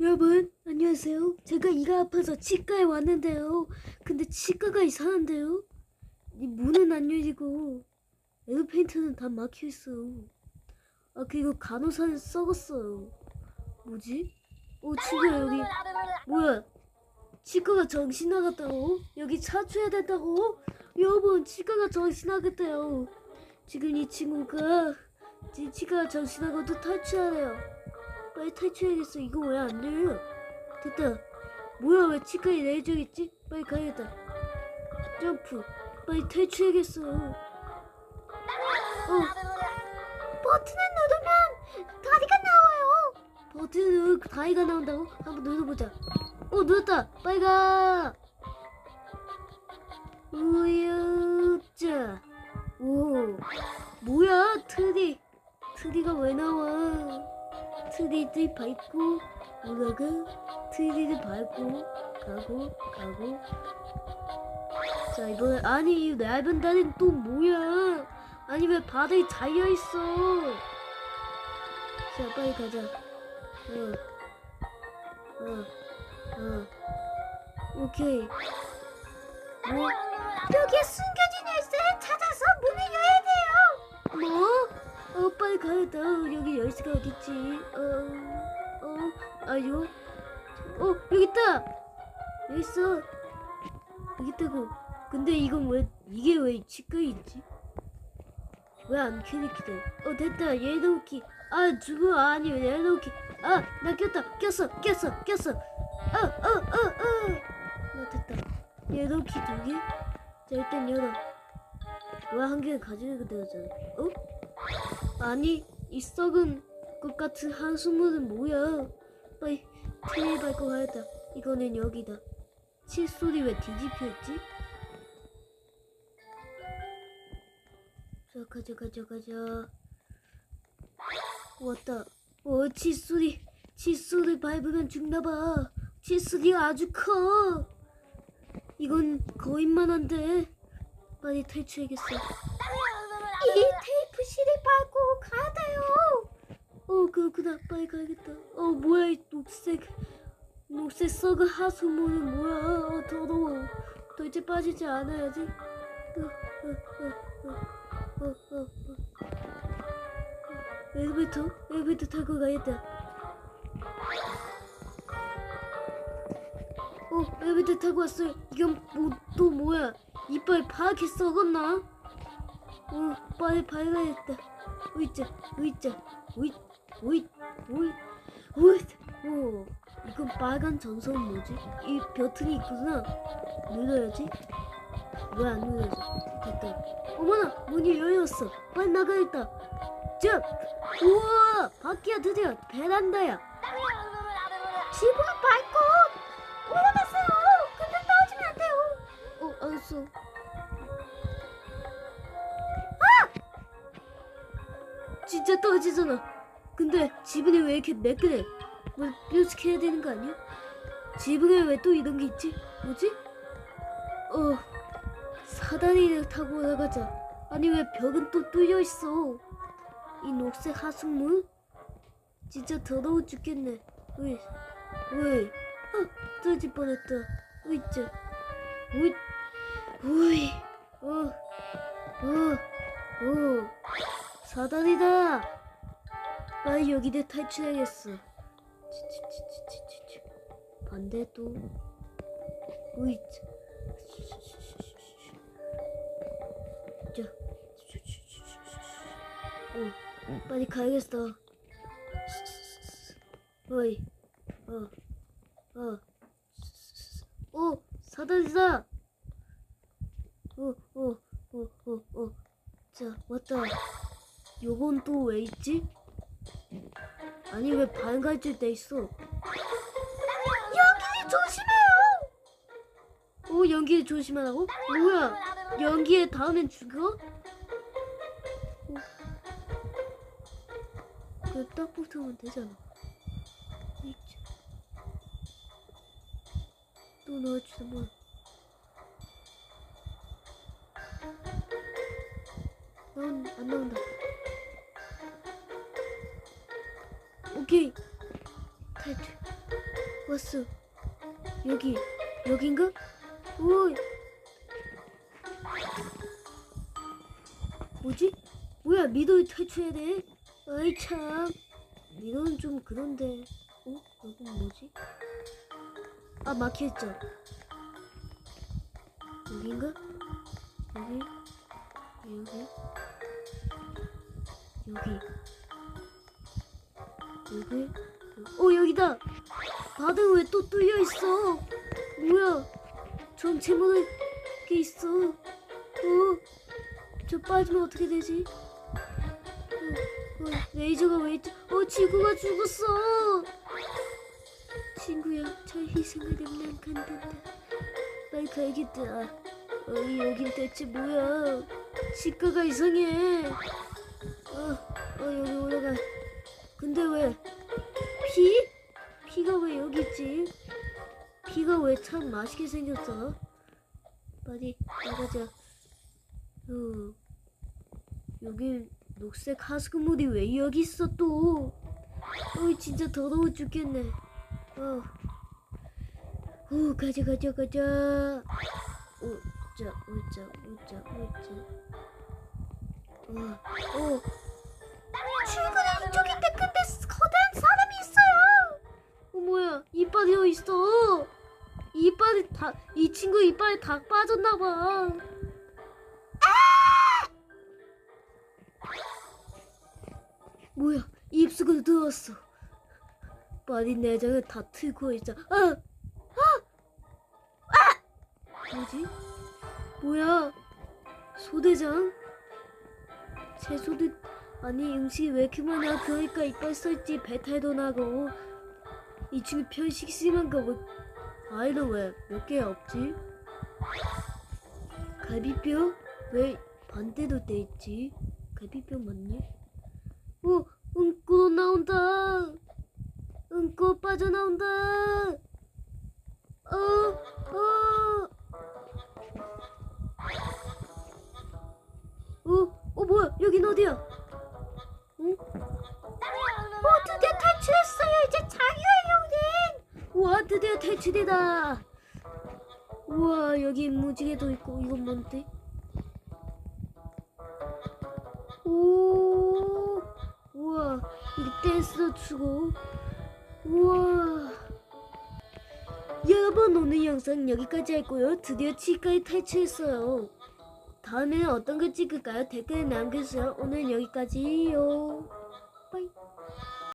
여러분 안녕하세요. 제가 이가 아파서 치과에 왔는데요. 근데 치과가 이상한데요. 이 문은 안 열리고 에어페인트는 다 막혀 있어요. 아 그리고 간호사는 썩었어요. 뭐지? 어 친구야 여기 뭐야? 치과가 정신 나갔다고? 여기 차출해야 된다고? 여러분 치과가 정신 나갔대요. 지금 이 친구가 지 치과가 정신 나가도 탈출하래요. 빨리 탈출해야겠어. 이거 왜 안 열려? 됐다. 뭐야 왜 치과에 내줘 있지? 빨리 가야겠다. 점프. 빨리 탈출해야겠어. 어. 버튼을 누르면 다리가 나와요. 버튼을 누르 다리가 나온다고? 한번 눌러보자. 어 눌렀다. 빨리 가. 우유자. 오. 뭐야 트리. 트리가 왜 나와? 트리를 밟고 올라가 트리를 밟고 가고 가고 자 이번에 아니 이 얇은 다리는 또 뭐야 아니 왜 바닥에 달려있어 자 빨리 가자 어. 어. 어. 오케이 뭐? 여기에 숨겨진 열쇠를 찾아서 문을 열어야 돼요 뭐? 어 빨리 가야겠다 여기 열쇠가 어딨지? 어어 아유. 어 여기 있다! 여기 있어. 여기 있다고. 근데 이건 왜 이게 왜 치과에 있지? 왜 안 켜니까 어 됐다. 얘놓기 아 주부 아니 얘놓기 아나 꼈다. 꼈어 꼈어 꼈어. 어어어어나 됐다. 얘놓기 두개 자 일단 열어. 왜 한 개를 가지고 되잖아 어? 아니 이 썩은 것 같은 한수물은 뭐야? 빨리 테일 밟고 가야겠다 이거는 여기다. 칫솔이 왜 뒤집혀있지? 자 가자 가자 가자. 왔다. 어 칫솔이 칫솔을 밟으면 죽나봐. 칫솔이 아주 커. 이건 거인만한데 빨리 탈출해야겠어 밟고 가야 돼요. 어 그렇구나 빨리 가야겠다. 어 뭐야 이 녹색 녹색 썩은 하수물은 뭐야? 어 더러워. 더 이제 빠지지 않아야지. 어, 어, 어, 어, 어, 어, 어. 엘리베이터 엘리베이터 타고 가야겠다. 어 엘리베이터 타고 왔어요. 이건 뭐 또 뭐야? 이빨 파랗게 썩었나? 어, 빨리 발라야겠다. 으이짜, 으이짜, 으이, 으이, 으이, 으이. 오, 이건 빨간 전선은 뭐지? 이 버튼이 있구나. 눌러야지. 왜 안 눌러져? 됐다. 어머나, 문이 열렸어. 빨리 나가야겠다. 자, 우와, 바퀴야 드디어 베란다야. 집을 밟고 올라갔어요. 근데 떨어지면 안 돼요. 어, 알았어. 진짜 떨어지잖아. 근데 지붕이 왜 이렇게 매끈해? 뭐 뾰족해야 되는 거 아니야? 지붕에 왜 또 이런 게 있지? 뭐지? 어 사다리를 타고 올라가자. 아니 왜 벽은 또 뚫려 있어? 이 녹색 하수물? 진짜 더러워 죽겠네. 왜? 왜? 아 떨어질 뻔했다. 으이짜. 으이. 으이. 어. 어. 어. 사다리다! 빨리 여기를 탈출해야겠어. 반대도. 으이. 자. 어, 빨리 가야겠어. 어이. 어. 어. 어, 사다리다! 어, 어, 어, 어, 어. 자, 왔다. 요건 또 왜 있지? 아니 왜 반갈질 돼 있어? 연기 조심해요. 오 연기 조심하라고? 뭐야? 연기에 닿으면 죽어? 어. 그딱 붙으면 되잖아. 또 넣어주자 뭐. 나온 안 나온다. 오케이 탈출 왔어. 여기 여긴가? 오. 뭐지? 뭐야 미도를 탈출해야 돼? 아이 참. 미도는 좀 그런데. 어? 여긴 뭐지? 아 막혀있죠. 여긴가? 여기 여기. 여기. 여기. 어 여기다. 바닥 왜 또 뚫려 있어? 뭐야? 전체 모르게 있어. 어저 빠지면 어떻게 되지? 어, 어, 레이저가 왜 있지 어 지구가 죽었어. 친구야 저 희생을 안 간단다. 빨리 가야겠다. 어 여긴 대체 뭐야 시가가 이상해 어, 어 여기 올라가 근데 왜 피? 피가 왜 여기 있지? 피가 왜 참 맛있게 생겼어? 빨리 나가자. 어, 여기 녹색 하수구물이 왜 여기 있어 또? 어, 진짜 더러워 죽겠네. 어, 어 가자 가자 가자. 오자 오자 오자 오자. 어, 어. 출근은 이쪽인데 근데 거대한 사람이 있어요. 어 뭐야 이빨이 어 있어. 이빨이 다 이 친구 이빨이 다 빠졌나 봐. 뭐야 입속으로 들어왔어. 빨리 내장을 다 틀고 있자. 아, 아, 아. 뭐지? 뭐야? 소대장? 제 소대 아니 음식이 왜 이렇게 많아 그러니까 이빨 써있지 배탈도 나고 이 친구 편식 심한가 왜 아이는 왜 몇 개 없지? 갈비뼈? 왜 반대로 돼 있지? 갈비뼈 맞니? 어 응꼬 나온다 응꼬 빠져나온다 어 어. 뭐야? 여긴 어디야? 응? 어, 드디어 탈출했어요. 이제 자유의 여긴. 우와, 드디어 탈출이다. 우와, 여기 무지개도 있고 이건 뭔데? 오, 우와, 이게 댄스도 추고. 우와. 여러분 오늘 영상 여기까지 했고요. 드디어 치과에 탈출했어요. 다음에는 어떤 걸 찍을까요? 댓글에 남겨주세요. 오늘 여기까지요.